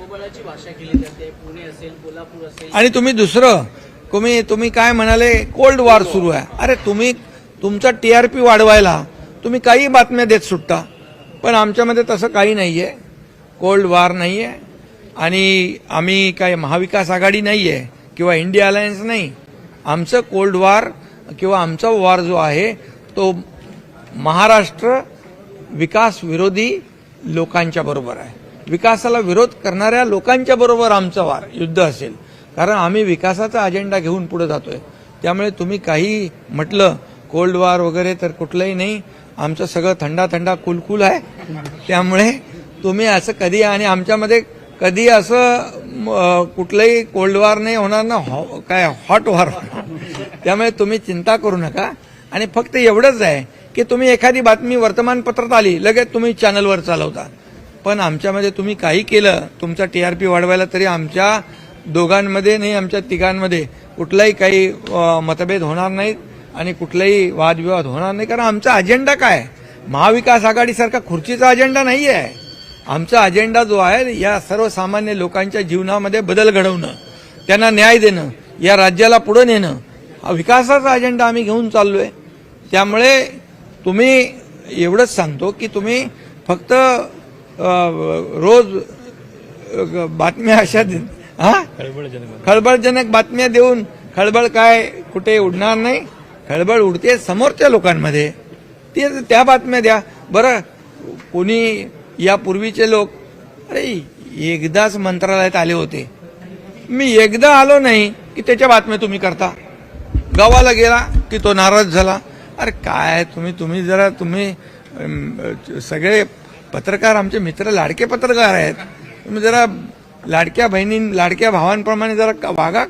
स्वबळाची भाषा केली जाते. पुणे असेल कोल्हापूर असेल. आणि तुम्ही दुसरं तुम्ही तुम्ही काय म्हणाले? कोल्ड वॉर सुरू आहे. अरे तुम्ही तुमचा टीआरपी वाढवायला तुम्ही काही बातम्या देत सुटता पण आमच्यामध्ये तसं काही नाही आहे कोल्ड वॉर नाही आहे आणि आम्ही काय महाविकास आघाडी नाही आहे किंवा इंडिया अलायन्स नाही. आमचं कोल्ड वॉर किंवा आमचा वॉर जो आहे तो महाराष्ट्र विकास विरोधी लोकांच्या बरोबर आहे. विकासाला विरोध करणाऱ्या लोकांच्या बरोबर आमचं वार युद्ध असेल. कारण आम्ही विकासाचा अजेंडा घेऊन पुढे जातोय. त्यामुळे तुम्ही काही म्हटलं कोल्ड वॉर वगैरे तर कुठलंही नाही आमचं सगळं थंडा थंडा कुलकुल आहे. त्यामुळे तुम्ही असं कधी आणि आमच्यामध्ये कधी असं कुठलंही कोल्ड वॉर नाही होणार ना हॉ- काय हॉट वॉर त्यामुळे तुम्ही चिंता करू नका. आणि फक्त एवढंच आहे की तुम्ही एखादी बातमी वर्तमानपत्रात आली लगेच तुम्ही चॅनलवर चालवता. पण आमच्यामध्ये तुम्ही काही केलं तुमचा टीआरपी वाढवायला तरी आमच्या दोघांमध्ये नाही आमच्या तिघांमध्ये कुठलाही काही मतभेद होणार नाहीत आणि कुठलाही वादविवाद होणार नाही. कारण आमचा अजेंडा काय आहे? महाविकास आघाडीसारखा खुर्चीचा अजेंडा नाही आहे आमचा अजेंडा जो आहे या सर्वसामान्य लोकांच्या जीवनामध्ये बदल घडवणं त्यांना न्याय देणं या राज्याला पुढे नेणं हा विकासाचा अजेंडा आम्ही घेऊन चाललोय. त्यामुळे तुम्ही एवढंच सांगतो की तुम्ही फक्त रोज बातम्या अशा दे- हा? खळबळजनक. बातम्या देऊन खळबळ काय कुठे उडणार नाही. खळबळ उडते समोरच्या लोकांमध्ये. ते त्या बातम्या द्या. बरं कोणी यापूर्वीचे लोक अरे एकदाच मंत्रालयात आले होते. मी एकदा आलो नाही की त्याच्या बातम्या तुम्ही करता. गावाला गेला की तो नाराज झाला. अरे काय तुम्ही तुम्ही जरा तुम्ही सगळे पत्रकार आमचे मित्र लाडके पत्रकार आहेत. तुम्ही जरा लाडक्या बहिणी लाडक्या भावांप्रमाणे जरा वागा.